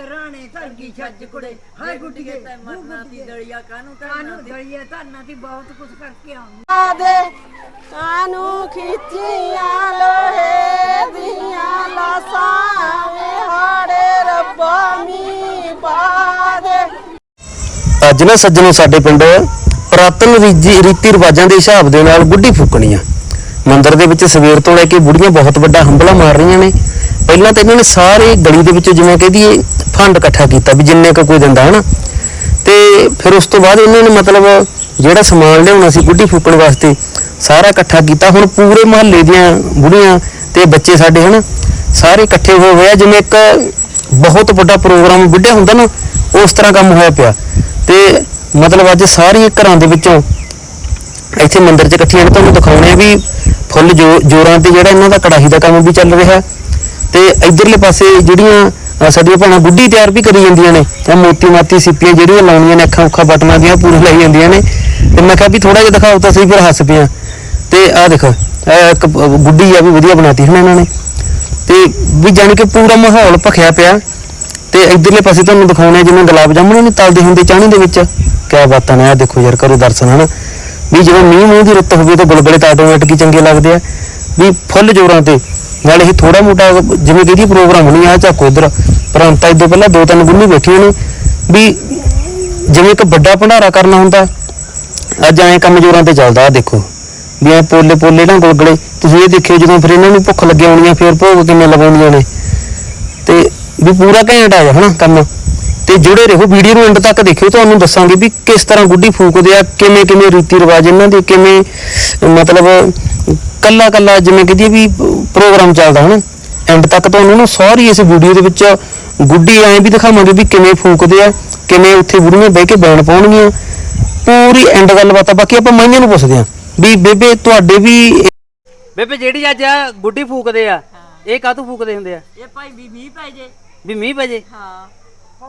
ਰਾਣੇ ਧਰਗੀ ਛੱਜ ਕੁੜੇ ਹਾਏ ਗੁੱਡੀਏ ਤੇ ਮਰਨਾ ਦੀ ਦਲੀਆ ਕਾਨੂੰ ਕਾਨੂੰ ਦਲੀਏ ਧਰਨਾ ਦੀ ਬਹੁਤ ਕੁਛ ਕਰਕੇ ਆਉਂਦੀ ਦੇ ਕਾਨੂੰ ਖਿੱਚੀਆਂ ਲੋਹੇ ਦੀਆਂ ਲਾਸਾਂ ਵੇ? ਹਾੜੇ ਰੱਬਾ ਮੀ ਬਾਦੇ ਅੱਜ ਨਾ ਸੱਜਣੋ ਸਾਡੇ ਪਿੰਡ ਪੁਰਾਤਨ ਰੀਜੀ- ਰੀਤੀ ਰਿਵਾਜਾਂ ਦੇ ਹਿਸਾਬ ਦੇ ਨਾਲ ਗੁੱਡੀ ਫੂਕਣੀ ਆ ਮੰਦਿਰ ਦੇ ਵਿੱਚ ਸਵੇਰ ਤੋਂ ਲੈ ਕੇ ਬੁੜੀਆਂ ਬਹੁਤ ਵੱਡਾ ਹੰਬਲਾ ਮਾਰ ਰਹੀਆਂ ਨੇ। ਪਹਿਲਾਂ ਤਾਂ ਇਹਨਾਂ ਨੇ ਸਾਰੇ ਗਲੀ ਦੇ ਵਿੱਚੋਂ ਜਿਵੇਂ ਕਹਦੀਏ ਫੰਡ ਇਕੱਠਾ ਕੀਤਾ ਵੀ ਜਿੰਨੇ ਕੁ ਕੋਈ ਦਿੰਦਾ, ਹਨਾ? ਤੇ ਫਿਰ ਉਸ ਤੋਂ ਬਾਅਦ ਇਹਨਾਂ ਨੇ ਮਤਲਬ ਜਿਹੜਾ ਸਮਾਨ ਲਿਆਉਣਾ ਸੀ ਗੁੱਡੀ ਫੂਕਣ ਵਾਸਤੇ, ਸਾਰਾ ਇਕੱਠਾ ਕੀਤਾ। ਹੁਣ ਪੂਰੇ ਮਹੱਲੇ ਦੀਆਂ ਬੁੜੀਆਂ ਤੇ ਬੱਚੇ ਸਾਡੇ, ਹਨ? ਸਾਰੇ ਇਕੱਠੇ ਹੋਏ ਹੋਏ ਆ ਜਿਵੇਂ ਇੱਕ ਬਹੁਤ ਵੱਡਾ ਪ੍ਰੋਗਰਾਮ ਵਿੱਢਿਆ ਹੁੰਦਾ ਨਾ, ਉਸ ਤਰ੍ਹਾਂ ਕੰਮ ਹੋਇਆ ਪਿਆ। ਤੇ ਮਤਲਬ ਅੱਜ ਸਾਰੀਆਂ ਘਰਾਂ ਦੇ ਵਿੱਚੋਂ ਇੱਥੇ ਮੰਦਿਰ 'ਚ ਇਕੱਠੀਆਂ ਨੇ, ਤੁਹਾਨੂੰ ਦਿਖਾਉਣੇ ਆ ਵੀ ਫੁੱਲ ਜੋ ਜੋਰਾਂ ਤੇ ਜਿਹੜਾ ਇਹਨਾਂ ਦਾ ਕੜਾਹੀ ਦਾ ਕੰਮ ਵੀ ਚੱਲ ਰਿਹਾ। ਤੇ ਇਧਰਲੇ ਪਾਸੇ ਜਿਹੜੀਆਂ ਅ, ਸਾਡੀਆਂ ਭੈਣਾਂ ਗੁੱਡੀ ਤਿਆਰ ਵੀ ਕਰੀ ਜਾਂਦੀਆਂ ਨੇ। ਇਹ ਮੋਤੀ ਮਾਤੀ ਸਿੱਪੀਆਂ ਜਿਹੜੀਆਂ ਲਾਉਣੀਆਂ ਨੇ ਅੱਖਾਂ ਉੱਖਾਂ ਬਟਨਾਂ ਦੀਆਂ ਪੂਰੀ ਲਾਈ ਜਾਂਦੀਆਂ ਨੇ। ਤੇ ਮੈਂ ਕਿਹਾ ਵੀ ਥੋੜਾ ਜਿਹਾ ਦਿਖਾਓ ਤਾਂ ਸਹੀ ਫਿਰ ਹੱਸ ਪਿਆ। ਤੇ ਆਹ ਦੇਖੋ ਇਹ ਇੱਕ ਗੁੱਡੀ ਆ ਵੀ ਵਧੀਆ ਬਣਾਤੀ ਹੁਣ ਇਹਨਾਂ ਨੇ। ਤੇ ਵੀ ਜਾਣੀ ਕਿ ਪੂਰਾ ਮਾਹੌਲ ਭਖਿਆ ਪਿਆ। ਤੇ ਇਧਰਲੇ ਪਾਸੇ ਤੁਹਾਨੂੰ ਦਿਖਾਉਣੇ ਆ ਜਿਵੇਂ ਗੁਲਾਬ ਜਾਮਣ ਨਹੀਂ ਤਲਦੇ ਹੁੰਦੇ ਚਾਹਣੀ ਦੇ ਵਿੱਚ। ਕਿਆ ਬਾਤਾਂ ਨੇ ਆ ਦੇਖੋ ਯਾਰ ਕਰੋ ਦਰਸ਼ਨ ਹਨਾ। ਵੀ ਜਦੋਂ ਮੀਂਹ ਮੂੰਹ ਦੀ ਰੁੱਤ ਹੋਵੇ ਤਾਂ ਬੁਲਬਲੇ ਤਾਂ ਆਟੋਮੈਟਿਕ ਹੀ ਚੰਗੇ ਲੱਗਦੇ ਆ। ਵੀ ਫੁੱਲ ਜੋਰਾਂ ਤੇ। ਨਾਲ ਇਹ ਥੋੜਾ ਮੋਟਾ ਜਿਵੇਂ ਕਿਹਦੀ ਪ੍ਰੋਗਰਾਮ ਹੋਣੀ ਆ ਚੱਕੋ ਇਧਰ ਪਰੰਤਾ ਇਦੋਂ ਪਹਿਲਾਂ ਦੋ ਤਿੰਨ ਗੁੰਨੀ ਬੈਠੀਆਂ ਨੇ। ਵੀ ਜਿਵੇਂ ਇੱਕ ਵੱਡਾ ਭੰਡਾਰਾ ਕਰਨਾ ਹੁੰਦਾ, ਅੱਜ ਐਂ ਕੰਮ ਜੋਰਾਂ ਤੇ ਚੱਲਦਾ ਆ ਦੇਖੋ। ਵੀ ਐ ਪੋਲੇ ਪੋਲੇ ਨਾ ਗੁਲਗੁਲੇ। ਤੁਸੀਂ ਇਹ ਦੇਖਿਓ ਜਦੋਂ ਫਿਰ ਇਹਨਾਂ ਨੂੰ ਭੁੱਖ ਲੱਗੇ ਆਉਣੀਆਂ ਫਿਰ ਭੋਗ ਕਿਵੇਂ ਲਗਾਉਣੀਆਂ ਨੇ। ਤੇ ਵੀ ਪੂਰਾ ਘੈਂਟ ਆ ਜਾ ਹਨਾ, ਕੰਮ। ਤੇ ਜੁੜੇ ਰਹੋ ਵੀਡੀਓ ਨੂੰ ਐਂਡ ਤੱਕ ਦੇਖਿਓ ਤੁਹਾਨੂੰ ਦੱਸਾਂਗੇ ਵੀ ਕਿਸ ਤਰ੍ਹਾਂ ਗੁੱਡੀ ਫੂਕਦੇ ਆ ਕਿਵੇਂ ਕਿਵੇਂ ਰੀਤੀ ਰਿਵਾਜ ਇਹਨਾਂ ਦੇ ਕਿਵੇਂ ਮਤਲਬ ਕੱਲਾ ਕੱਲਾ ਜਿਵੇਂ ਕਹਦੀ ਵੀ ਪ੍ਰੋਗਰਾਮ ਚੱਲਦਾ ਹਨਾ? ਐਂਡ ਤੱਕ ਤੁਹਾਨੂੰ ਨਾ ਸਾਰੀ ਇਸ ਵੀਡੀਓ ਦੇ ਵਿੱਚ ਗੁੱਡੀ ਐਂ ਵੀ ਦਿਖਾਵਾਂਗੇ ਵੀ ਕਿਵੇਂ ਫੂਕਦੇ ਆ ਕਿਵੇਂ ਉੱਥੇ ਬੁੜੀਆਂ ਬਹਿ ਕੇ ਬੈਣ ਪਾਉਣਗੀਆਂ। ਪੂਰੀ ਐਂਡ ਗੱਲਬਾਤ ਆ ਬਾਕੀ ਆਪਾਂ ਮਾਈਆਂ ਨੂੰ ਪੁੱਛਦੇ ਆ ਵੀ ਬੇਬੇ ਤੁਹਾਡੇ ਵੀ ਬੇਬੇ ਜਿਹੜੀ ਅੱਜ ਆ ਗੁੱਡੀ ਫੂਕਦੇ ਆ ਇਹ ਕਾਹਤੋਂ ਫੂਕਦੇ ਹੁੰਦੇ ਆ? ਇਹ ਭਾਈ ਵੀ ਮੀਂਹ ਪੈ ਜੇ। ਵੀ ਮੀਂਹ ਵਜੇ ਹਾਂ।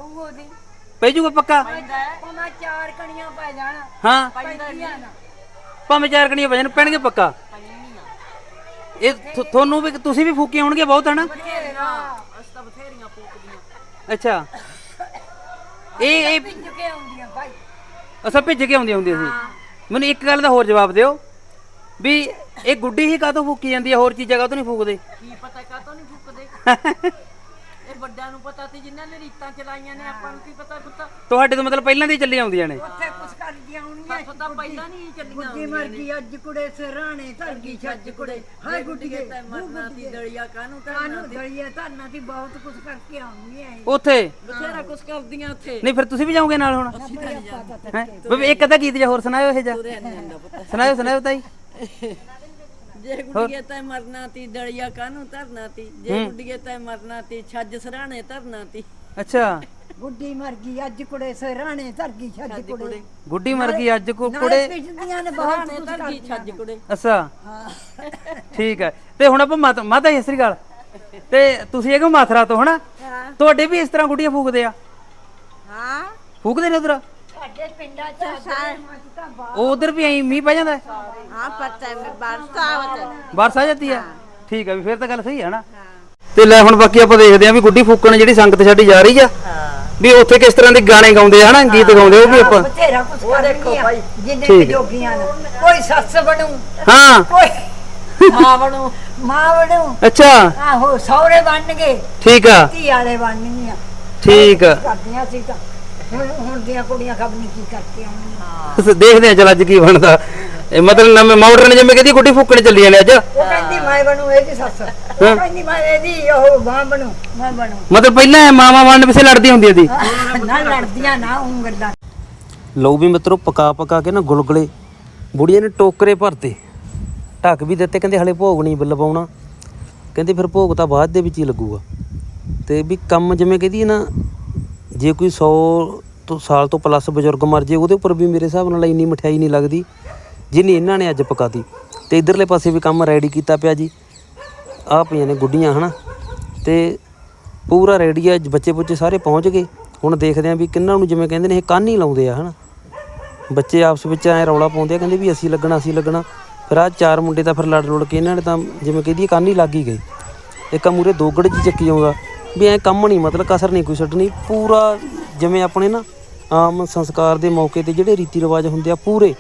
ਉਹਦੀ। ਪੈ ਜੂਗਾ ਪੱਕਾ? ਉਹਨਾਂ ਚਾਰ ਕਣੀਆਂ ਪੈ ਜਾਣ। ਹਾਂ। ਪੈਂਦੀਆਂ ਨਾ। ਭਾਵੇਂ ਚਾਰ ਕਣੀਆਂ ਵਜਨ ਪੈਣਗੇ ਪੱਕਾ? ਇਹ ਤੁਹਾਨੂੰ ਵੀ ਤੁਸੀਂ ਵੀ ਫੂਕੇ ਹੋਣਗੇ ਬਹੁਤ ਹਨਾ? ਅੱਛਾ। ਇਹ ਇਹ ਪਿੰਜ ਕੇ ਆਉਂਦੀਆਂ ਭਾਈ। ਅਸਾਂ ਭਿੱਜ ਕੇ ਆਉਂਦੀਆਂ ਹੁੰਦੀਆਂ ਸੀ। ਮੈਨੂੰ ਇੱਕ ਗੱਲ ਦਾ ਹੋਰ ਜਵਾਬ ਦਿਓ। ਵੀ ਇਹ ਗੁੱਡੀ ਹੀ ਕਾਹਤੋਂ ਫੂਕੀ ਜਾਂਦੀ ਹੈ? ਹੋਰ ਚੀਜ਼ਾਂ ਕਾਹਤੋਂ ਨਹੀਂ ਫੂਕਦੇ? ਕੀ ਪਤਾ ਕਾਤੋਂ ਨਹੀਂ ਫੂਕਦੇ? ਵੱਡਿਆਂ ਨੂੰ ਪਤਾ ਸੀ ਜਿਨ੍ਹਾਂ ਨੇ ਰੀਤਾਂ ਚਲਾਈਆਂ ਨੇ ਆਪਾਂ ਨੂੰ ਕੀ ਪਤਾ ਪੁੱਤ? ਤੁਹਾਡੇ ਤੋਂ ਮਤਲਬ ਪਹਿਲਾਂ ਦੀ ਚੱਲੀ ਆਉਂਦੀਆਂ ਨੇ? ਉੱਥੇ ਕੁਛ ਕਰਦੀਆਂ ਆਉਣੀਆਂ ਪਤਾ ਪਹਿਲਾਂ ਨਹੀਂ ਚੱਲੀਆਂ ਗੁੱਡੀ ਮਰ ਗਈ ਅੱਜ ਕੁੜੇ ਸਿਰਾਣੇ ਧਰਗੀ ਛੱਜ ਕੁੜੇ। ਹਾਏ ਗੁੱਡੀਏ ਤੇ ਮਰਨਾ ਦੀ ਦਲੀਆ ਕਾਨੂੰ ਕਾਨੂੰ ਦਲੀਏ ਧਰਨਾ ਦੀ ਬਹੁਤ ਕੁਛ ਕਰਕੇ ਆਉਂਦੀਆਂ ਇਹ। ਉੱਥੇ? ਬਥੇਰਾ ਕੁਛ ਕਰਦੀਆਂ ਉੱਥੇ। ਨਹੀਂ ਫਿਰ ਤੁਸੀਂ ਵੀ ਜਾਓਗੇ ਨਾਲ ਹੁਣ? ਹੈ? ਬਈ ਇੱਕ ਅੱਧਾ ਗੀਤ ਜਿਹਾ ਹੋਰ ਸੁਣਾਇਓ ਇਹ ਜਾ ਸੁਣਾਇਓ ਸੁਣਾਇਓ ਤਾਈ। ਜੇ ਗੁੱਡੀਏ ਤੈ ਮਰਨਾ ਤੀ ਦਲੀਆ ਕਾਨੂੰ ਧਰਨਾ ਤੀ? ਜੇ ਗੁੱਡੀਏ ਤੈ ਮਰਨਾ ਤੀ ਛੱਜ ਸਰਾਣੇ ਧਰਨਾ ਤੀ। ਅੱਛਾ। ਗੁੱਡੀ ਮਰ ਗਈ ਅੱਜ ਕੁੜੇ ਸਿਰਾਣੇ ਧਰਗੀ ਛੱਜ ਕੁੜੇ। ਗੁੱਡੀ ਮਰ ਗਈ ਅੱਜ ਕੋ ਕੁੜੇ। ਪਿੱਛਦੀਆਂ ਨੇ ਬਹੁਤ ਕੁਛ ਧਰਗੀ ਕਰਦੀਆਂ ਛੱਜ ਕੁੜੇ। ਅੱਛਾ। ਠੀਕ ਹੈ। ਤੇ ਹੁਣ ਆਪਾਂ ਮਾਤਾ ਮਾਤਾ ਜੀ ਸ੍ਰੀ ਅਕਾਲ। ਤੇ ਤੁਸੀਂ ਇਹ ਕੋ ਮਾਥਰਾ ਤੋਂ ਹਨਾ? ਤੁਹਾਡੇ ਵੀ ਇਸ ਤਰ੍ਹਾਂ ਗੁੱਡੀਆਂ ਫੂਕਦੇ ਆ? ਹਾਂ। ਫੂਕਦੇ ਨੇ ਉਧਰ? ਸਾਡੇ ਪਿੰਡਾਂ ਚ ਉਹ ਉਧਰ ਵੀ ਐਂ ਮੀਂਹ ਪੈ ਜਾਂਦਾ? ਹੈ? ਹਾਂ ਪਤਾ ਹੈ ਬਰਸਾ ਆਵਤ ਬਾਰਿਸ਼ ਆ ਜਾਂਦੀ ਹੈ। ਠੀਕ ਹੈ ਵੀ ਫਿਰ ਤਾਂ ਗੱਲ ਸਹੀ ਹੈ। ਨਾ ਤੇ ਲੈ ਹੁਣ ਬਾਕੀ ਆਪਾਂ ਦੇਖਦੇ ਆਂ ਵੀ ਗੁੱਡੀ ਫੂਕਣ ਜਿਹੜੀ ਸੰਗਤ ਸਾਡੀ ਜਾ ਰਹੀ ਆ। ਵੀ ਉੱਥੇ ਕਿਸ ਤਰ੍ਹਾਂ ਦੇ ਗਾਣੇ ਗਾਉਂਦੇ ਆ ਹਨਾ? ਗੀਤ ਗਾਉਂਦੇ ਉਹ ਵੀ ਆਪਾਂ ਬਥੇਰਾ ਕੁਛ ਦੇਖੋ ਭਾਈ। ਜਿੰਨੇ ਠੀਕ ਹੈ। ਕਿ ਜੋਗੀਆਂ ਨੇ। ਕੋਈ ਸੱਸ ਬਣੂ। ਹਾਂ। ਕੋਈ ਮਾਂ ਬਣੂ। ਮਾਂ ਬਣੂ। ਅੱਛਾ। ਆਹੋ ਸਹੁਰੇ ਬਣ ਗਏ ਠੀਕ ਆ। ਧੀ ਵਾਲੇ ਬਣ ਗਈਆਂ ਠੀਕ ਆ। ਕਰਦੀਆਂ ਸੀ ਤਾਂ। ਹੁਣ ਹੁਣ ਦੀਆਂ ਕੁੜੀਆਂ ਖਬ ਨਹੀਂ ਕੀ ਕਰਕੇ ਆਉਣੀਆਂ ਅਸੀਂ ਦੇਖਦੇ ਆ ਚਲ ਅੱਜ ਕੀ ਬਣਦਾ। ਇਹ ਮਤਲਬ ਨਵੇਂ ਮਾਡਰਨ ਜਿਵੇਂ ਕਹਿੰਦੀ ਗੁੱਡੀ ਫੂਕਣ ਚੱਲੀ ਜਾਂਦੇ ਅੱਜ? ਉਹ ਕਹਿੰਦੀ ਮੈਂ ਬਣੂ ਇਹਦੀ ਸੱਸ। ਉਹ ਕਹਿੰਦੀ ਮੈਂ ਇਹਦੀ ਉਹ ਮਾਂ ਬਣੂ ਮੈਂ ਬਣੂ। ਮਤਲਬ ਪਹਿਲਾਂ ਇਹ ਮਾਵਾਂ ਵੰਡ ਪਿੱਛੇ ਲੜਦੀ ਹੁੰਦੀ ਸੀ। ਨਾ ਲੜਦੀਆਂ ਨਾ ਉਹ ਗੱਲਾਂ। ਲਓ ਵੀ ਮਿੱਤਰੋ ਪਕਾ ਪਕਾ ਕੇ ਨਾ ਗੁਲਗੁਲੇ। ਬੁੜੀਆਂ ਨੇ ਟੋਕਰੇ ਭਰਤੇ। ਢੱਕ ਵੀ ਦਿੱਤੇ ਕਹਿੰਦੇ ਹਲੇ ਭੋਗ ਨਹੀਂ ਲਵਾਉਣਾ ਕਹਿੰਦੇ ਫਿਰ ਭੋਗ ਤਾਂ ਬਾਅਦ ਦੇ ਵਿੱਚ ਹੀ ਲੱਗੂਗਾ। ਤੇ ਵੀ ਕੰਮ ਜਿਵੇਂ ਕਹਦੀ ਨਾ ਜੇ ਕੋਈ 100 ਤੋਂ ਸਾਲ ਤੋਂ ਪਲੱਸ ਬਜ਼ੁਰਗ ਮਰ ਜੇ, ਉਹਦੇ ਉੱਪਰ ਵੀ ਮੇਰੇ ਹਿਸਾਬ ਨਾਲ ਇੰਨੀ ਮਠਿਆਈ ਨਹੀਂ ਲੱਗਦੀ ਜਿੰਨੀ ਇਹਨਾਂ ਨੇ ਅੱਜ ਪਕਾਤੀ। ਤੇ ਇਧਰਲੇ ਪਾਸੇ ਵੀ ਕੰਮ ਰੈਡੀ ਕੀਤਾ ਪਿਆ ਜੀ। ਆਹ ਪਈਆਂ ਨੇ ਗੁੱਡੀਆਂ, ਹਨਾ? ਤੇ ਪੂਰਾ ਰੈਡੀ ਆ ਬੱਚੇ ਬੁੱਚੇ ਸਾਰੇ ਪਹੁੰਚ ਗਏ। ਹੁਣ ਦੇਖਦੇ ਆਂ ਵੀ ਕਿੰਨਾਂ ਨੂੰ ਜਿਵੇਂ ਕਹਿੰਦੇ ਨੇ ਇਹ ਕੰਨ ਹੀ ਲਾਉਂਦੇ ਆ, ਹਨਾ? ਬੱਚੇ ਆਪਸ ਵਿੱਚ ਐ ਰੌਲਾ ਪਾਉਂਦੇ ਆ, ਕਹਿੰਦੇ ਵੀ ਅਸੀਂ ਲੱਗਣਾ ਅਸੀਂ ਲੱਗਣਾ। ਫਿਰ ਆਹ ਚਾਰ ਮੁੰਡੇ ਤਾਂ ਫਿਰ ਲੜ ਲੁੜ ਕੇ ਇਹਨਾਂ ਨੇ ਤਾਂ ਜਿਵੇਂ ਕਹਿੰਦੀ ਕੰਨ ਹੀ ਲੱਗ ਹੀ ਗਏ। ਇੱਕ ਮੂਰੇ ਦੋਗੜ ਜੀ ਚੱਕੀ ਆਉਂਦਾ। ਵੀ ਐ ਕੰਮ ਨਹੀਂ, ਮਤਲਬ ਕਸਰ ਨਹੀਂ ਕੋਈ ਛੱਡਣੀ। ਪੂਰਾ ਜਿਵੇਂ ਆਪਣੇ ਨਾ ਆਮ ਸੰਸਕਾਰ ਦੇ ਮੌਕੇ ਤੇ ਜਿਹੜੇ ਰੀਤੀ ਰਿਵਾਜ ਹੁੰਦੇ ਆ, ਪੂਰੇ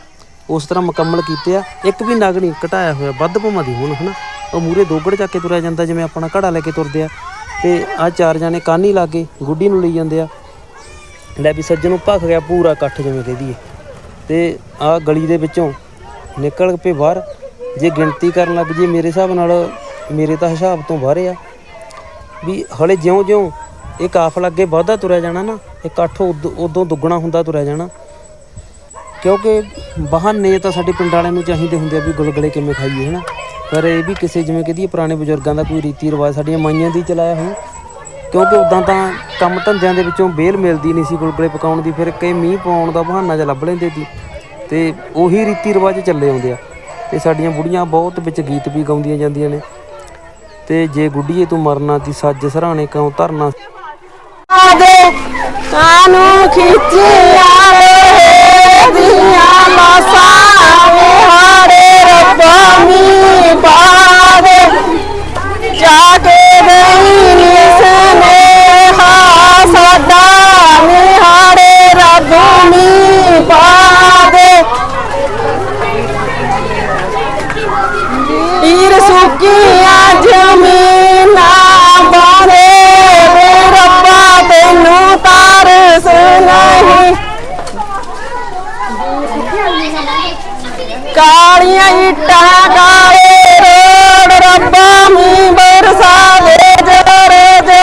ਉਸ ਤਰ੍ਹਾਂ ਮੁਕੰਮਲ ਕੀਤੇ ਆ। ਇੱਕ ਵੀ ਨਗ ਨਹੀਂ ਘਟਾਇਆ ਹੋਇਆ, ਵੱਧ ਭਮਾ ਦੀ ਹੁਣ, ਹਨਾ। ਉਹ ਮੂਰੇ ਦੋਗੜ ਚੱਕ ਕੇ ਤੁਰਿਆ ਜਾਂਦਾ, ਜਿਵੇਂ ਆਪਣਾ ਘੜਾ ਲੈ ਕੇ ਤੁਰਦੇ ਆ। ਤੇ ਆ ਚਾਰ ਜਾਣੇ ਕਾਨੀ ਲਾਗੇ ਗੁੱਡੀ ਨੂੰ ਲਈ ਜਾਂਦੇ ਆ। ਲੈ ਵੀ ਸੱਜਣ ਨੂੰ ਭਖ ਗਿਆ, ਪੂਰਾ ਇਕੱਠ ਜਿਵੇਂ ਕਹਿ ਦਈਏ। ਤੇ ਆ ਗਲੀ ਦੇ ਵਿੱਚੋਂ ਨਿਕਲ ਪਏ ਬਾਹਰ, ਜੇ ਗਿਣਤੀ ਕਰਨ ਲੱਗ ਜੇ ਮੇਰੇ ਹਿਸਾਬ ਨਾਲ ਮੇਰੇ ਤਾਂ ਹਿਸਾਬ ਤੋਂ ਬਾਹਰ ਆ। ਵੀ ਹਲੇ ਜਿਉਂ-ਜਿਉਂ ਇਹ ਕਾਫਲਾ ਅੱਗੇ ਵੱਧਦਾ ਤੁਰਿਆ ਜਾਣਾ ਨਾ ਇਹ ਇਕੱਠ ਉਦ- ਉਦੋਂ ਦੁੱਗਣਾ ਹੁੰਦਾ ਤੁਰਿਆ ਜਾਣਾ। ਕਿਉਂਕਿ ਬਹਾਨੇ ਤਾਂ ਸਾਡੇ ਪਿੰਡ ਵਾਲਿਆਂ ਨੂੰ ਚਾਹੀਦੇ ਹੁੰਦੇ ਆ ਵੀ ਗੁਲਗਲੇ ਕਿਵੇਂ ਖਾਈਏ, ਹਨਾ? ਪਰ ਇਹ ਵੀ ਕਿਸੇ ਜਿਵੇਂ ਕਹਦੀਏ ਪੁਰਾਣੇ ਬਜ਼ੁਰਗਾਂ ਦਾ ਕੋਈ ਰੀਤੀ ਰਿਵਾਜ ਸਾਡੀਆਂ ਮਾਈਆਂ ਦੀ ਚਲਾਇਆ ਹੋਇਆ ਕਿਉਂਕਿ ਉਦਾਂ ਤਾਂ ਕੰਮ ਧੰਦਿਆਂ ਦੇ ਵਿੱਚੋਂ ਬੇਲ ਮਿਲਦੀ ਨਹੀਂ ਸੀ ਗੁਲਗਲੇ ਪਕਾਉਣ ਦੀ, ਫਿਰ ਕਈ ਮੀਂਹ ਪਾਉਣ ਦਾ ਬਹਾਨਾ ਜਿਹਾ ਲੱਭ ਲੈਂਦੇ ਸੀ। ਤੇ ਉਹੀ ਰੀਤੀ ਰਿਵਾਜ ਚੱਲੇ ਆਉਂਦੇ ਆ। ਤੇ ਸਾਡੀਆਂ ਬੁੜੀਆਂ ਬਹੁਤ ਵਿੱਚ ਗੀਤ ਵੀ ਗਾਉਂਦੀਆਂ ਜਾਂਦੀਆਂ ਨੇ। ਤੇ ਜੇ ਗੁੱਡੀਏ ਤੂੰ ਮਰਨਾ ਤੀ ਸੱਜ ਸਰਾਣੇ ਕਿਉਂ ਧਰਨਾ? ਦੇ ਕਾਨੂੰ ਖਿੱਚਿਆ? ਕਾਲੀਆਂ ਇੱਟਾਂ ਕਾਲੇ ਰੋਡ ਰੱਬਾ ਮੀ ਬਰਸਾ ਦੇ ਜਰ ਜੋ।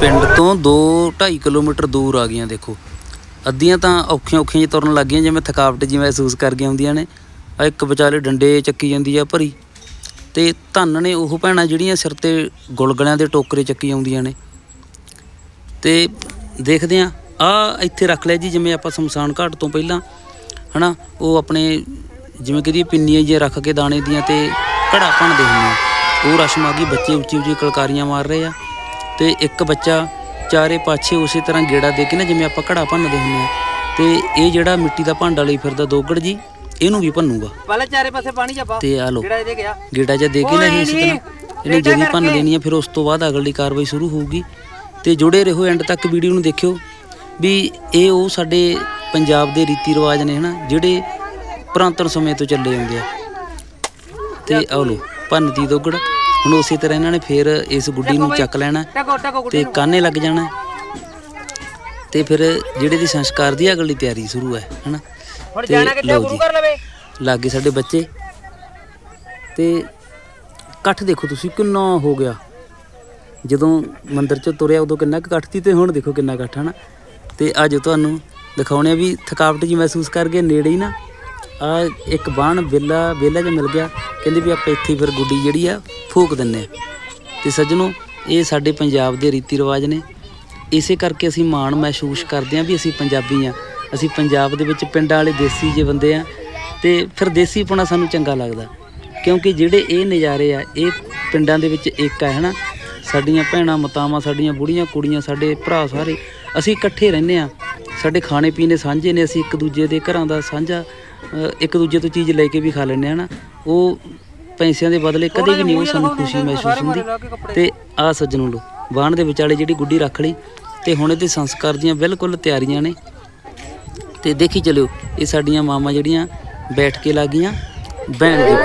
ਪਿੰਡ ਤੋਂ 2.5 ਕਿਲੋਮੀਟਰ ਦੂਰ ਆ ਗਈਆਂ, ਦੇਖੋ। ਅੱਧੀਆਂ ਤਾਂ ਔਖੀਆਂ ਔਖੀਆਂ ਜਿਹੀ ਤੁਰਨ ਲੱਗ ਗਈਆਂ, ਜਿਵੇਂ ਥਕਾਵਟ ਜਿਹੀ ਮਹਿਸੂਸ ਕਰ ਕੇ ਆਉਂਦੀਆਂ ਨੇ। ਆ ਇੱਕ ਵਿਚਾਲੇ ਡੰਡੇ ਚੱਕੀ ਜਾਂਦੀ ਆ ਭਰੀ। ਤੇ ਧੰਨ ਨੇ ਉਹ ਭੈਣਾਂ ਜਿਹੜੀਆਂ ਸਿਰ ਤੇ ਗੁਲਗਲਿਆਂ ਦੇ ਟੋਕਰੇ ਚੱਕੀ ਆਉਂਦੀਆਂ ਨੇ। ਤੇ ਦੇਖਦੇ ਆ ਆ ਇੱਥੇ ਰੱਖ ਲਿਆ ਜੀ, ਜਿਵੇਂ ਆਪਾਂ ਸ਼ਮਸ਼ਾਨ ਘਾਟ ਤੋਂ ਪਹਿਲਾਂ, ਹਨਾ, ਉਹ ਆਪਣੇ ਜਿਵੇਂ ਕਿ ਪਿੰਨੀਆਂ ਜੇ ਰੱਖ ਕੇ ਦਾਣੇ ਦੀਆਂ ਤੇ ਘੜਾ ਭੰਨਦੇ ਹੁੰਦੇ ਆ। ਉਹ ਰਸਮ ਆ ਗਈ, ਬੱਚੇ ਉੱਚੀ ਉੱਚੀ ਕਲਕਾਰੀਆਂ ਮਾਰ ਰਹੇ ਆ। ਤੇ ਇੱਕ ਬੱਚਾ ਚਾਰੇ ਪਾਛੇ ਉਸੇ ਤਰ੍ਹਾਂ ਗੇੜਾ ਦੇ ਕੇ ਨਾ ਜਿਵੇਂ ਆਪਾਂ ਘੜਾ ਭੰਨਦੇ ਹੁੰਦੇ ਆ ਤੇ ਇਹ ਜਿਹੜਾ ਮਿੱਟੀ ਦਾ ਭਾਂਡਾ ਲਈ ਫਿਰਦਾ ਦੋਗੜ ਜੀ ਇਹਨੂੰ ਵੀ ਭੰਨੂਗਾ। ਪਹਿਲੇ ਚਾਰੇ ਪਾਸੇ ਪਾਣੀ ਜੱਪਾ ਤੇ ਆ ਲੋ ਜਿਹੜਾ ਇਹਦੇ ਗਿਆ ਗੇੜਾ ਜਿਹਾ ਦੇ ਕੇ ਨਾ ਇਸੇ ਤਰ੍ਹਾਂ ਇਹਨੇ ਜਦੀ ਭੰਨ ਦੇਣੀ ਆ ਫਿਰ ਉਸ ਤੋਂ ਬਾਅਦ ਅਗਲੀ ਕਾਰਵਾਈ ਸ਼ੁਰੂ ਹੋਊਗੀ। ਤੇ ਜੁੜੇ ਰਹੋ ਐਂਡ ਤੱਕ ਵੀਡੀਓ ਨੂੰ ਦੇਖਿਓ ਵੀ ਇਹ ਉਹ ਸਾਡੇ ਪੰਜਾਬ ਦੇ ਰੀਤੀ ਰਿਵਾਜ ਨੇ ਹਨਾ ਜਿਹੜੇ ਪੁਰਾਤਨ ਸਮੇਂ ਤੋਂ ਚੱਲੇ ਆਉਂਦੇ ਆ। ਤੇ ਆ ਲੋ ਭੰਨਤੀ ਦੋਗੜ। ਹੁਣ ਉਸੇ ਤਰ੍ਹਾਂ ਇਹਨਾਂ ਨੇ ਫੇਰ ਇਸ ਗੁੱਡੀ ਨੂੰ ਚੱਕ ਲੈਣਾ ਤੇ ਕਾਨੇ ਲੱਗ ਜਾਣਾ। ਤੇ ਫਿਰ ਜਿਹੜੇ ਦੀ ਸੰਸਕਾਰ ਦੀ ਅਗਲੀ ਤਿਆਰੀ ਸ਼ੁਰੂ ਹੈ ਹਨਾ? ਹੁਣ ਜਾਣਾ ਕਿੱਥੇ ਗੁਰੂ ਕਰ ਲਵੇ? ਲਾਗੇ ਸਾਡੇ ਬੱਚੇ। ਤੇ ਇਕੱਠ ਦੇਖੋ ਤੁਸੀਂ ਕਿੰਨਾ ਹੋ ਗਿਆ। ਜਦੋਂ ਮੰਦਿਰ ਚ ਤੁਰਿਆ ਉਦੋਂ ਕਿੰਨਾ ਕੁ ਇਕੱਠ ਸੀ ਤੇ ਹੁਣ ਦੇਖੋ ਕਿੰਨਾ ਇਕੱਠ ਹੈ ਨਾ ਤੇ ਅੱਜ ਤੁਹਾਨੂੰ ਦਿਖਾਉਣੇ ਆ ਵੀ ਥਕਾਵਟ ਜੀ ਮਹਿਸੂਸ ਕਰਕੇ ਨੇੜੇ ਹੀ ਨਾ। ਆ ਇੱਕ ਬਾਣ ਬੇਲਾ ਬੇਲਾ ਜਿਹਾ ਮਿਲ ਗਿਆ। ਕਹਿੰਦੇ ਵੀ ਆਪਾਂ ਇੱਥੇ ਫਿਰ ਗੁੱਡੀ ਜਿਹੜੀ ਆ, ਫੂਕ ਦਿੰਨੇ ਆ। ਤੇ ਸੱਜਣੋ, ਇਹ ਸਾਡੇ ਪੰਜਾਬ ਦੇ ਰੀਤੀ ਰਿਵਾਜ ਨੇ। ਇਸੇ ਕਰਕੇ ਅਸੀਂ ਮਾਣ ਮਹਿਸੂਸ ਕਰਦੇ ਹਾਂ ਵੀ ਅਸੀਂ ਪੰਜਾਬੀ ਆ। ਅਸੀਂ ਪੰਜਾਬ ਦੇ ਵਿੱਚ ਪਿੰਡਾਂ ਵਾਲੇ ਦੇਸੀ ਜੇ ਬੰਦੇ ਆ। ਤੇ ਫਿਰ ਦੇਸੀਪਣਾ ਸਾਨੂੰ ਚੰਗਾ ਲੱਗਦਾ। ਕਿਉਂਕਿ ਜਿਹੜੇ ਇਹ ਨਜ਼ਾਰੇ ਆ, ਇਹ ਪਿੰਡਾਂ ਦੇ ਵਿੱਚ ਇੱਕ ਆ, ਹਨਾ? ਸਾਡੀਆਂ ਭੈਣਾਂ, ਮਤਾਵਾਂ, ਸਾਡੀਆਂ ਬੁੜੀਆਂ, ਕੁੜੀਆਂ, ਸਾਡੇ ਭਰਾ ਸਾਰੇ, ਅਸੀਂ ਇਕੱਠੇ ਰਹਿੰਦੇ ਆ। ਸਾਡੇ ਖਾਣੇ ਪੀਣੇ ਸਾਂਝੇ ਨੇ, ਅਸੀਂ ਇੱਕ ਦੂਜੇ ਦੇ ਘਰਾਂ ਦਾ ਸਾਂਝਾ ਇੱਕ ਦੂਜੇ ਤੋਂ ਚੀਜ਼ ਲੈ ਕੇ ਵੀ ਖਾ ਲੈਂਦੇ ਆ ਹਨਾ। ਉਹ ਪੈਸਿਆਂ ਦੇ ਬਦਲੇ ਕਦੇ ਵੀ ਨਹੀਂ ਉਹ ਸਾਨੂੰ ਖੁਸ਼ੀ ਮਹਿਸੂਸ ਹੁੰਦੀ। ਤੇ ਆ ਸੱਜਣੋ ਲੋ ਬਾਣ ਦੇ ਵਿਚਾਲੇ ਜਿਹੜੀ ਗੁੱਡੀ ਰੱਖ ਲਈ ਤੇ ਹੁਣ ਇਹਦੇ ਸੰਸਕਾਰ ਦੀਆਂ ਬਿਲਕੁਲ ਤਿਆਰੀਆਂ ਨੇ। ਤੇ ਦੇਖੀ ਚਲਿਓ ਇਹ ਸਾਡੀਆਂ ਮਾਮਾ ਜਿਹੜੀਆਂ ਬੈਠ ਕੇ ਲੱਗੀਆਂ ਬਹਿਣ ਦੇ ਕੋਲ।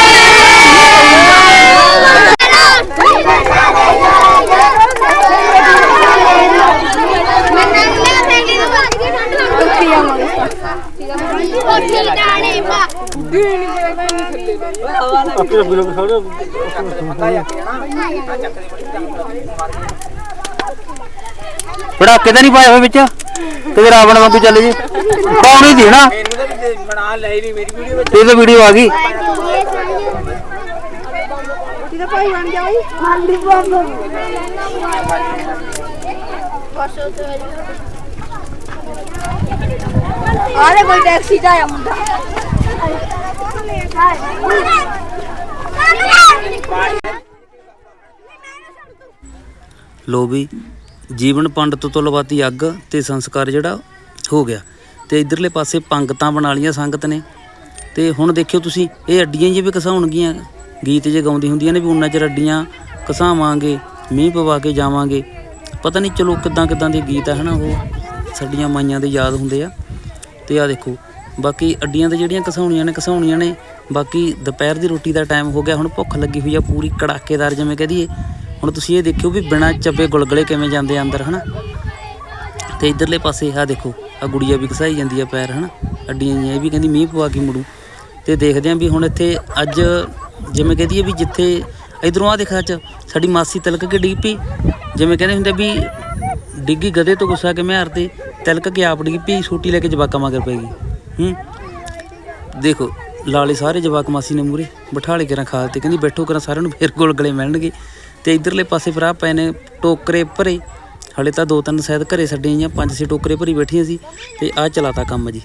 ਪੜਾਕੇ ਤਾਂ ਨਹੀਂ ਪਾਇਆ ਹੋਏ ਵਿੱਚ? ਤੇ ਰਾਵਣ ਵਾਂਗੂ ਚੱਲ ਜੀ। ਪਾਉਣੀ ਦੀ ਨਾ? ਬਣਾ ਲੈ ਨਹੀਂ ਮੇਰੀ ਵੀਡੀਓ ਵਿੱਚ ਤੇ ਤਾਂ ਵੀਡੀਓ ਆ ਗਈ। ਆਰੇ ਕੋਈ ਟੈਕਸੀ ਦਾ ਆਇਆ ਮੁੰਡਾ। ਲੋ ਵੀ, ਜੀਵਨ ਪੰਡਤ ਤੋਂ ਲਵਾਤੀ ਅੱਗ ਤੇ ਸੰਸਕਾਰ ਜਿਹੜਾ ਹੋ ਗਿਆ। ਤੇ ਇਧਰਲੇ ਪਾਸੇ ਪੰਗਤਾਂ ਬਣਾ ਲੀਆਂ ਸੰਗਤ ਨੇ। ਤੇ ਹੁਣ ਦੇਖਿਓ ਤੁਸੀਂ, ਇਹ ਅੱਡੀਆਂ ਜਿਹੀਆਂ ਵੀ ਕਸਾਉਣਗੀਆਂ ਗੀਤ ਜੇ ਗਾਉਂਦੀ ਹੁੰਦੀਆਂ ਨੇ ਵੀ ਉਹਨਾਂ ਚਿਰ ਅੱਡੀਆਂ ਕਸਾਵਾਂਗੇ ਮੀਂਹ ਪਵਾ ਕੇ ਜਾਵਾਂਗੇ। ਪਤਾ ਨਹੀਂ ਚਲੋ ਕਿੱਦਾਂ ਕਿੱਦਾਂ ਦੇ ਗੀਤ ਆ ਹਨਾ, ਉਹ ਸਾਡੀਆਂ ਮਾਈਆਂ ਦੇ ਯਾਦ ਹੁੰਦੇ ਆ। ਤੇ ਆ ਦੇਖੋ, ਬਾਕੀ ਅੱਡੀਆਂ ਤੇ ਜਿਹੜੀਆਂ ਕਸਾਉਣੀਆਂ ਨੇ ਕਸਾਉਣੀਆਂ ਨੇ ਬਾਕੀ ਦੁਪਹਿਰ ਦੀ ਰੋਟੀ ਦਾ ਟਾਈਮ ਹੋ ਗਿਆ, ਹੁਣ ਭੁੱਖ ਲੱਗੀ ਹੋਈ ਆ ਪੂਰੀ ਕੜਾਕੇਦਾਰ ਜਿਵੇਂ ਕਹਿ ਦਈਏ। ਹੁਣ ਤੁਸੀਂ ਇਹ ਦੇਖਿਓ ਵੀ ਬਿਨਾਂ ਚੱਬੇ ਗੁਲਗਲੇ ਕਿਵੇਂ ਜਾਂਦੇ ਆ ਅੰਦਰ, ਹਨਾ? ਤੇ ਇਧਰਲੇ ਪਾਸੇ ਆ ਦੇਖੋ ਆ ਗੁੜੀਆ ਵੀ ਘਸਾਈ ਜਾਂਦੀ ਆ ਪੈਰ, ਹਨਾ? ਅੱਡੀਆਂ ਜਿਹੀਆਂ ਇਹ ਵੀ ਕਹਿੰਦੀ ਮੀਂਹ ਪਵਾ ਕੇ ਮੁੜੂ। ਤੇ ਦੇਖਦੇ ਆਂ ਵੀ ਹੁਣ ਇੱਥੇ ਅੱਜ ਜਿਵੇਂ ਕਹਿ ਦਈਏ ਵੀ ਜਿੱਥੇ ਇਧਰੋਂ ਆ ਦੇਖਾ ਚ ਸਾਡੀ ਮਾਸੀ ਤਿਲਕ ਕੇ ਡਿੱਗ ਪਈ। ਜਿਵੇਂ ਕਹਿੰਦੇ ਹੁੰਦੇ ਵੀ ਡਿੱਗੀ ਗਧੇ ਤੋਂ ਗੁੱਸਾ ਕੇ ਮਿਹਾਰ ਤੇ ਤਿਲਕ ਕੇ ਆਪ ਡਿੱਗ ਪਈ ਛੋਟੀ ਲੈ ਕੇ ਜਵਾਕਾਂ ਮਗਰ ਪੈ ਗਈ। ਹੂੰ? ਦੇਖੋ ਲਾਲੇ ਸਾਰੇ ਜਵਾਕ ਮਾਸੀ ਨੇ ਮੂਰੇ ਬਿਠਾਲੇ ਕੇ ਖਾਲ ਤੇ ਕਹਿੰਦੀ ਬੈਠੋ ਕਰਾਂ ਸਾਰਿਆਂ ਨੂੰ ਫੇਰ ਗੁਲਗਲੇ ਮਿਲਣਗੇ। ਤੇ ਇਧਰਲੇ ਪਾਸੇ ਭਰਾ ਪਏ ਨੇ ਟੋਕਰੇ ਭਰੇ ਹਲੇ ਤਾਂ ਦੋ ਤਿੰਨ ਸ਼ਾਇਦ ਘਰੇ ਛੱਡੇ ਆਈਆਂ ਪੰਜ ਛੇ ਟੋਕਰੇ ਭਰੀ ਬੈਠੀਆਂ ਸੀ ਤੇ ਆਹ ਚਲਾਤਾ ਕੰਮ ਜੀ।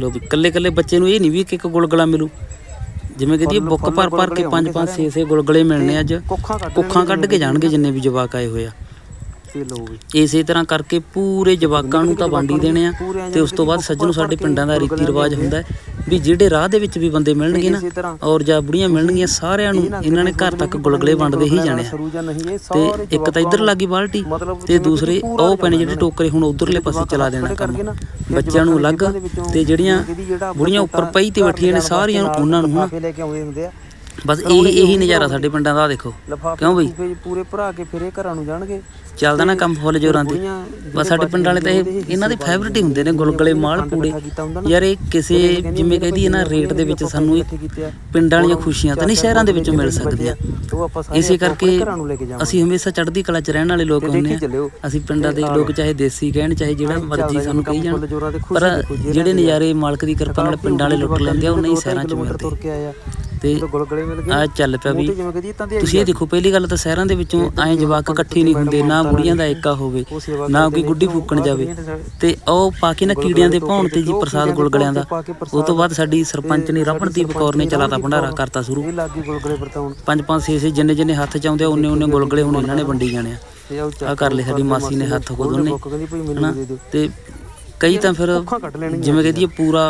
ਲੋ ਵੀ ਕੱਲੇ ਕੱਲੇ ਬੱਚੇ ਨੂੰ ਇਹ ਨਹੀਂ ਵੀ ਇੱਕ ਇੱਕ ਗੁਲਗਲਾ ਮਿਲੂ। ਜਿਵੇਂ ਕਹਦੀ ਬੁੱਕ ਭਰ ਭਰ ਕੇ ਪੰਜ ਪੰਜ ਛੇ ਛੇ ਗੁਲਗਲੇ ਮਿਲਣੇ ਅੱਜ। ਕੁੱਖਾਂ ਕੱਢ ਕੇ ਜਾਣਗੇ ਜਿੰਨੇ ਵੀ ਜਵਾਕ ਆਏ ਹੋਏ ਆ। ਤੇ ਲੋ ਵੀ। ਇਸੇ ਤਰ੍ਹਾਂ ਕਰਕੇ ਪੂਰੇ ਜਵਾਕਾਂ ਨੂੰ ਤਾਂ ਵੰਡੀ ਦੇਣੇ ਆ ਤੇ ਉਸ ਤੋਂ ਬਾਅਦ ਸੱਜਣ ਸਾਡੇ ਪਿੰਡਾਂ ਦਾ ਰੀਤੀ ਰਿਵਾਜ ਹੁੰਦਾ ਹੈ। ਵੀ ਜਿਹੜੇ ਰਾਹ ਦੇ ਵਿੱਚ ਵੀ ਬੰਦੇ ਮਿਲਣਗੇ ਨਾ ਔਰ ਜਾਂ ਬੁੜੀਆਂ ਮਿਲਣਗੀਆਂ ਸਾਰਿਆਂ ਨੂੰ ਇਹਨਾਂ ਨੇ ਘਰ ਤੱਕ ਗੁਲਗਲੇ ਵੰਡਦੇ ਹੀ ਜਾਣੇ ਤੇ ਇੱਕ ਤਾਂ ਇੱਧਰ ਲੱਗੀ ਬਾਲਟੀ ਤੇ ਦੂਸਰੇ ਉਹ ਪੈਣੇ ਜਿਹੜੇ ਟੋਕਰੇ ਹੁਣ ਉਧਰਲੇ ਪਾਸੇ ਚਲਾ ਦੇਣਾ ਕੰਮ। ਬੱਚਿਆਂ ਨੂੰ ਅਲੱਗ ਤੇ ਜਿਹੜੀਆਂ ਬੁੜੀਆਂ ਉੱਪਰ ਪਈ ਤੇ ਬੈਠੀਆਂ ਨੇ ਸਾਰੀਆਂ ਨੂੰ ਉਹਨਾਂ ਨੂੰ ਹਨਾ ਬਸ ਇਹ ਇਹੀ ਨਜ਼ਾਰਾ ਸਾਡੇ ਪਿੰਡਾਂ ਦਾ ਦੇਖੋ। ਕਿਉਂ ਬਈ? ਪੂਰੇ ਭਰਾ ਕੇ ਫਿਰੇ ਘਰਾਂ ਨੂੰ ਜਾਣਗੇ। ਚੱਲਦਾ ਨਾ ਕੰਮ ਫੁੱਲ ਜੋਰਾਂ ਤੇ। ਬਸ ਸਾਡੇ ਪਿੰਡ ਵਾਲੇ ਤਾਂ ਇਹ ਇਹਨਾਂ ਦੇ ਫੇਵਰਿਟ ਹੀ ਹੁੰਦੇ ਨੇ ਗੁਲਗਲੇ ਮਾਲ ਪੂੜੇ। ਯਾਰ ਇਹ ਕਿਸੇ ਜਿਵੇਂ ਕਹਿੰਦੀ ਹੈ ਨਾ ਰੇਟ ਦੇ ਵਿੱਚ ਸਾਨੂੰ ਇਹ ਪਿੰਡਾਂ ਵਾਲੀਆਂ ਖੁਸ਼ੀਆਂ ਤਾਂ ਨਹੀਂ ਸ਼ਹਿਰਾਂ ਦੇ ਵਿੱਚੋਂ ਮਿਲ ਸਕਦੀਆਂ। ਇਸੇ ਕਰਕੇ ਅਸੀਂ ਹਮੇਸ਼ਾ ਚੜ੍ਹਦੀ ਕਲਾ 'ਚ ਰਹਿਣ ਵਾਲੇ ਲੋਕ ਹੁੰਦੇ ਆ ਅਸੀਂ ਪਿੰਡਾਂ ਦੇ ਲੋਕ ਚਾਹੇ ਦੇਸੀ ਕਹਿਣ ਚਾਹੇ ਜਿਹੜਾ ਮਰਜ਼ੀ ਸਾਨੂੰ ਕਹੀ ਜਾਣ ਪਰ ਜਿਹੜੇ ਨਜ਼ਾਰੇ ਮਾਲਕ ਦੀ ਕਿਰਪਾ ਨਾਲ ਪਿੰਡਾਂ ਵਾਲੇ ਲੁੱਟ ਲੈਂਦੇ ਆ ਉਹ ਨਹੀਂ ਸ਼ਹਿਰਾਂ 'ਚ ਮਿਲਦੇ। ਤੇ ਤੇ ਗੁਲਗਲੇ ਮਿਲ ਗਏ ਆ ਚੱਲ ਪਿਆ ਵੀ ਤੇ ਜਿਵੇਂ ਕਹਦੀ ਤਾਂ ਦੇ ਤੁਸੀਂ ਇਹ ਦੇਖੋ ਪਹਿਲੀ ਗੱਲ ਤਾਂ ਸ਼ਹਿਰਾਂ ਦੇ ਵਿੱਚੋਂ ਐਂ ਜਵਾਕ ਇਕੱਠੇ ਨਹੀਂ ਹੁੰਦੇ ਨਾ ਬੁੜੀਆਂ ਦਾ ਏਕਾ ਹੋਵੇ ਨਾ ਕੋਈ ਗੁੱਡੀ ਫੂਕਣ ਜਾਵੇ। ਤੇ ਉਹ ਪਾ ਕੇ ਨਾ ਕੀੜਿਆਂ ਦੇ ਭੌਣ ਤੇ ਜੀ ਪ੍ਰਸਾਦ ਗੁਲਗਲਿਆਂ ਦਾ। ਉਹ ਤੋਂ ਬਾਅਦ ਸਾਡੀ ਸਰਪੰਚ ਨੇ ਰਪਨਦੀਪ ਕੌਰ ਨੇ ਚਲਾਤਾ ਭੰਡਾਰਾ ਕਰਤਾ ਸ਼ੁਰੂ। ਪੰਜ ਪੰਜ ਛੇ ਛੇ ਜਿੰਨੇ ਜਿੰਨੇ ਹੱਥ ਚ ਆਉਂਦੇ ਉਹਨੇ ਉਹਨੇ ਗੁਲਗਲੇ ਹੁਣ ਇਹਨਾਂ ਨੇ ਵੰਡੀ ਜਾਣੇ ਆ। ਕਰ ਲਏ ਸਾਡੀ ਮਾਸੀ ਨੇ ਹੱਥ ਖੁਦ ਉਹਨੇ ਤੇ ਕਈ ਤਾਂ ਫਿਰ ਕੱਢ ਲੈਣਗੇ ਜਿਵੇਂ ਪੂਰਾ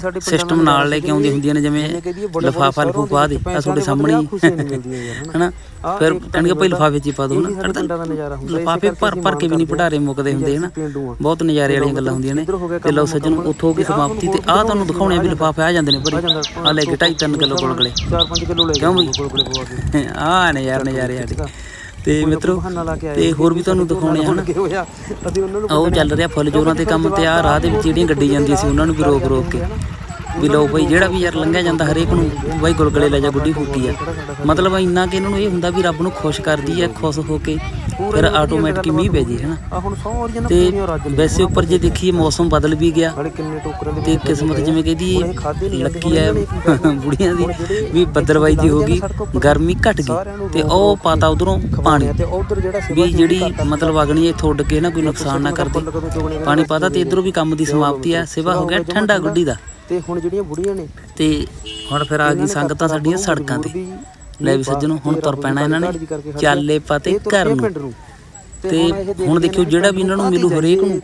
ਸਾਡੇ ਸਿਸਟਮ ਨਾਲ ਲੈ ਕੇ ਆਉਂਦੀਆਂ ਹੁੰਦੀਆਂ ਨੇ ਜਿਵੇਂ ਲਫਾਫਾ ਲਫੂਫਾ ਦੇ ਆ ਤੁਹਾਡੇ ਸਾਹਮਣੇ ਹੀ ਹਨਾ? ਫਿਰ ਕਹਿਣਗੇ ਭਾਈ ਲਫਾਫੇ ਚ ਪਾ ਦੋ ਨਾ ਨਜ਼ਾਰਾ ਲਫਾਫੇ ਭਰ ਭਰ ਕੇ ਵੀ ਨਹੀਂ ਪੜਾਰੇ ਮੁੱਕਦੇ ਹੁੰਦੇ ਹਨਾ? ਬਹੁਤ ਨਜ਼ਾਰੇ ਵਾਲੀਆਂ ਗੱਲਾਂ ਹੁੰਦੀਆਂ ਨੇ। ਤੇ ਲਓ ਸੱਜਣ ਉੱਥੋਂ ਕੇ ਸਮਾਪਤੀ ਤੇ ਆਹ ਤੁਹਾਨੂੰ ਦਿਖਾਉਣੇ ਆ ਵੀ ਲਫਾਫੇ ਆ ਜਾਂਦੇ ਨੇ ਭਰੀ ਆ ਲੈ ਕੇ 2.5 3 ਕਿਲੋ ਗੁਲਗਲੇ 4-5 ਕਿਲੋ ਲੈ ਕਿਉਂ ਬਈ? ਆ ਨੇ ਯਾਰ ਨਜ਼ਾਰੇ ਸਾਡੇ। ਤੇ ਮਿੱਤਰੋ ਤੇ ਹੋਰ ਵੀ ਤੁਹਾਨੂੰ ਦਿਖਾਉਣੇ ਹਨਾ। ਕੀ ਹੋਇਆ ਅਸੀਂ ਉਹਨਾਂ ਨੂੰ ਉਹ ਚੱਲ ਰਿਹਾ ਫੁੱਲ ਜੋਰਾਂ ਤੇ ਕੰਮ ਤੇ ਆ ਰਾਹ ਦੇ ਵਿੱਚ ਜਿਹੜੀਆਂ ਗੱਡੀ ਜਾਂਦੀਆਂ ਸੀ ਉਹਨਾਂ ਨੂੰ ਵੀ ਰੋਕ ਰੋਕ ਕੇ। ਵੀ ਲਓ ਭਾਈ ਜਿਹੜਾ ਵੀ ਯਾਰ ਲੰਘਿਆ ਜਾਂਦਾ ਹਰੇਕ ਨੂੰ ਬਾਈ ਗੁਲਗਲੇ ਲੈ ਜਾ ਗੁੱਡੀ ਫੂਕੀ ਆ। ਮਤਲਬ ਇੰਨਾ ਕਿ ਇਹਨਾਂ ਨੂੰ ਇਹ ਹੁੰਦਾ ਵੀ ਰੱਬ ਨੂੰ ਖੁਸ਼ ਕਰਦੀ ਹੈ ਖੁਸ਼ ਹੋ ਕੇ ਫਿਰ ਆਟੋਮੈਟਿਕ ਮੀਂਹ ਪੈ ਜੇ ਹਨਾ। ਆ ਤੇ ਵੈਸੇ ਉੱਪਰ ਜੇ ਦੇਖੀਏ ਮੌਸਮ ਬਦਲ ਵੀ ਗਿਆ। ਤੇ ਕਿਸਮਤ ਜਿਵੇਂ ਕਹਿੰਦੀ ਲੱਕੀ ਹੈ ਬੁੜੀਆਂ ਦੀ ਵੀ ਬੱਦਰਵਾਈ ਦੀ ਹੋ ਗਈ ਗਰਮੀ ਘਟ ਗਈ। ਤੇ ਉਹ ਪਾਤਾ ਉਧਰੋਂ ਪਾਣੀ। ਵੀ ਜਿਹੜੀ ਮਤਲਬ ਅਗਣੀ ਇੱਥੋਂ ਉੱਡ ਕੇ ਨਾ ਕੋਈ ਨੁਕਸਾਨ ਨਾ ਕਰਦੇ। ਪਾਣੀ ਪਾਤਾ ਤੇ ਇਧਰੋਂ ਵੀ ਕੰਮ ਦੀ ਸਮਾਪਤੀ ਆ। ਸਿਵਾ ਹੋ ਗਿਆ ਠੰਡਾ ਗੁੱਡੀ ਦਾ। ਤੇ ਹੁਣ ਜਿਹੜੀਆਂ ਬੁੜੀਆਂ ਨੇ ਤੇ ਹੁਣ ਫਿਰ ਆ ਗਈ ਸੰਗਤਾਂ ਸਾਡੀਆਂ ਸੜਕਾਂ ਤੇ। ਲੈ ਵੀ ਸੱਜਣੋ ਹੁਣ ਤੁਰ ਪੈਣਾ ਇਹਨਾਂ ਨੇ। ਚਾਲੇ ਪਤੇ ਘਰ ਨੂੰ। ਤੇ ਹੁਣ ਦੇਖਿਓ ਜਿਹੜਾ ਵੀ ਇਹਨਾਂ ਨੂੰ ਮਿਲੂ ਹਰੇਕ ਨੂੰ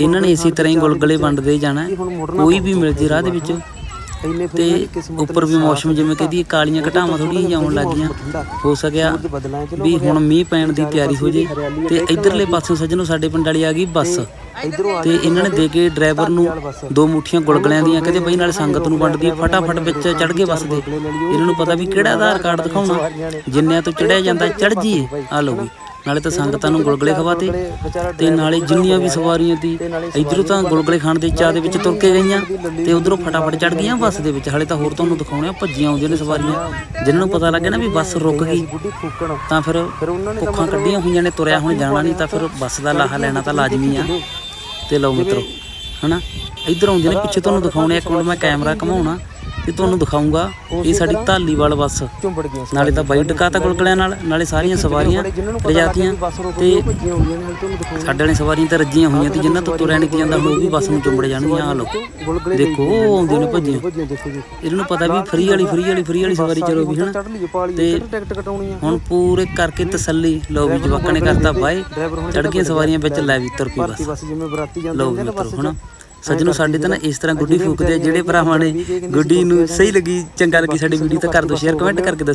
ਇਹਨਾਂ ਨੇ ਇਸੇ ਤਰ੍ਹਾਂ ਹੀ ਗੁਲਗਲੇ ਵੰਡਦੇ ਜਾਣਾ। ਕੋਈ ਵੀ ਮਿਲ ਜੇ ਰਾਹ ਦੇ ਵਿੱਚ। ਤੇ ਦੀ ਉੱਪਰ ਵੀ ਮੌਸਮ ਜਿਵੇਂ ਕਹਦੀ ਕਾਲੀਆਂ ਘਟਾਵਾਂ ਥੋੜੀਆਂ ਜਿਹੀਆਂ ਆਉਣ ਲੱਗੀਆਂ। ਹੋ ਸਕਿਆ ਵੀ ਹੁਣ ਮੀਂਹ ਪੈਣ ਦੀ ਤਿਆਰੀ ਹੋ ਜੇ ਤੇ ਇਧਰਲੇ ਪਾਸੋਂ ਸੱਜਣੋ ਸਾਡੇ ਪਿੰਡ ਵਾਲੀ ਆ ਗਈ ਬੱਸ। ਤੇ ਇਹਨਾਂ ਨੇ ਦੇ ਕੇ ਡਰਾਈਵਰ ਨੂੰ ਦੋ ਮੁੱਠੀਆਂ ਗੁਲਗਲਿਆਂ ਦੀਆਂ ਕਹਿੰਦੇ ਬਈ ਨਾਲ ਸੰਗਤ ਨੂੰ ਵੰਡਦੀ ਫਟਾਫਟ ਵਿੱਚ ਚੜ ਗਏ ਬੱਸ ਦੇ। ਇਹਨਾਂ ਨੂੰ ਪਤਾ ਵੀ ਕਿਹੜਾ ਆਧਾਰ ਕਾਰਡ ਦਿਖਾਉਣਾ। ਜਿੰਨਿਆਂ ਤੋਂ ਚੜਿਆ ਜਾਂਦਾ ਚੜ ਜੀਏ ਆ ਲਓ ਵੀ ਨਾਲੇ ਤਾਂ ਸੰਗਤਾਂ ਨੂੰ ਗੁਲਗਲੇ ਖਵਾਤੇ ਤੇ ਨਾਲੇ ਜਿੰਨੀਆਂ ਵੀ ਸਵਾਰੀਆਂ ਤੀ ਇਧਰੋਂ ਤਾਂ ਗੁਲਗਲੇ ਖਾਣ ਦੇ ਚਾਹ ਦੇ ਵਿੱਚ ਤੁਰ ਕੇ ਗਈਆਂ ਤੇ ਉਧਰੋਂ ਫਟਾਫਟ ਚੜ ਗਈਆਂ ਬੱਸ ਦੇ ਵਿੱਚ। ਹਲੇ ਤਾਂ ਹੋਰ ਤੁਹਾਨੂੰ ਦਿਖਾਉਣੇ ਆ, ਭੱਜੀਆਂ ਆਉਂਦੀਆਂ ਨੇ ਸਵਾਰੀਆਂ। ਜਿਨ੍ਹਾਂ ਨੂੰ ਪਤਾ ਲੱਗਿਆ ਨਾ ਵੀ ਬੱਸ ਰੁਕ ਗਈ, ਤਾਂ ਫਿਰ ਭੁੱਖਾਂ ਕੱਢੀਆਂ ਹੋਈਆਂ ਨੇ, ਤੁਰਿਆ ਹੁਣ ਜਾਣਾ ਨਹੀਂ ਤਾਂ ਫਿਰ ਬੱਸ ਦਾ ਲਾਹਾ ਲੈਣਾ ਤਾਂ ਲਾਜ਼ਮੀ ਆ। ਤੇ ਲਓ ਮਿੱਤਰੋ, ਹਨਾ? ਇੱਧਰ ਆਉਂਦੇ ਨੇ, ਪਿੱਛੇ ਤੁਹਾਨੂੰ ਦਿਖਾਉਣੇ ਇੱਕ ਮਿੰਟ ਮੈਂ ਕੈਮਰਾ ਘਮਾਉਣਾ। ਤੇ ਤੁਹਾਨੂੰ ਦਿਖਾਉਂਗਾ ਇਹ ਸਾਡੀ ਢਾਲੀਵਾਲ ਬੱਸ। ਨਾਲੇ ਤਾਂ ਬਾਈ ਟਕਾਤਾ ਗੁਲਗਲਿਆਂ ਨਾਲ ਨਾਲੇ ਸਾਰੀਆਂ ਸਵਾਰੀਆਂ ਰਜਾਤੀਆਂ ਤੇ ਸਾਡੇ ਵਾਲੇ ਸਵਾਰੀਆਂ ਤਾਂ ਰੱਜੀਆਂ ਹੋਈਆਂ ਤੇ ਜਿਨ੍ਹਾਂ ਤੋਂ ਤੁਰਿਆ ਨਹੀਂ ਜਾਂਦਾ ਉਹ ਵੀ ਬੱਸ ਨੂੰ ਚੁੰਬੜ ਜਾਣਗੀਆਂ ਆ ਗੁਲਗਲੇ ਦੇਖੋ ਆਉਂਦੇ ਨੇ ਭੱਜੀਆਂ ਭੱਜੀਆਂ। ਦੇਖੋ ਜੀ। ਇਹਨਾਂ ਨੂੰ ਪਤਾ ਵੀ ਫਰੀ ਵਾਲੀ ਫਰੀ ਵਾਲੀ ਫਰੀ ਵਾਲੀ ਸਵਾਰੀ ਚਲੋ ਵੀ ਹਨਾ। ਤੇ ਹੁਣ ਪੂਰੇ ਕਰਕੇ ਤਸੱਲੀ ਲਓ ਵੀ ਜਵਾਕਾਂ ਨੇ ਕਰਤਾ ਬਾਏ ਚੜ ਗਈਆਂ ਸਵਾਰੀਆਂ ਵਿੱਚ ਲੈ ਵੀ ਤੁਰ ਪਈ ਬਸ। ਬੱਸ ਜਿਵੇਂ ਬਰਾਤੀ ਜਾਂਦੇ ਲਓ ਹੁੰਦੇ ਨੇ ਮਿੱਤਰੋ ਹਨਾ। ਸੱਜਣੋ ਸਾਡੇ ਤਾਂ ਨਾ ਇਸ ਤਰ੍ਹਾਂ ਗੁੱਡੀ ਫੂਕਦੇ ਆ ਜਿਹੜੇ ਭਰਾਵਾਂ ਨੇ ਗੁੱਡੀ ਨੂੰ ਸਹੀ ਲੱਗੀ ਚੰਗਾ ਲੱਗੀ ਸਾਡੀ ਵੀਡੀਓ ਤਾਂ ਕਰ ਦਿਓ ਸ਼ੇਅਰ ਕਮੈਂਟ ਕਰਕੇ ਦੱਸਿਓ।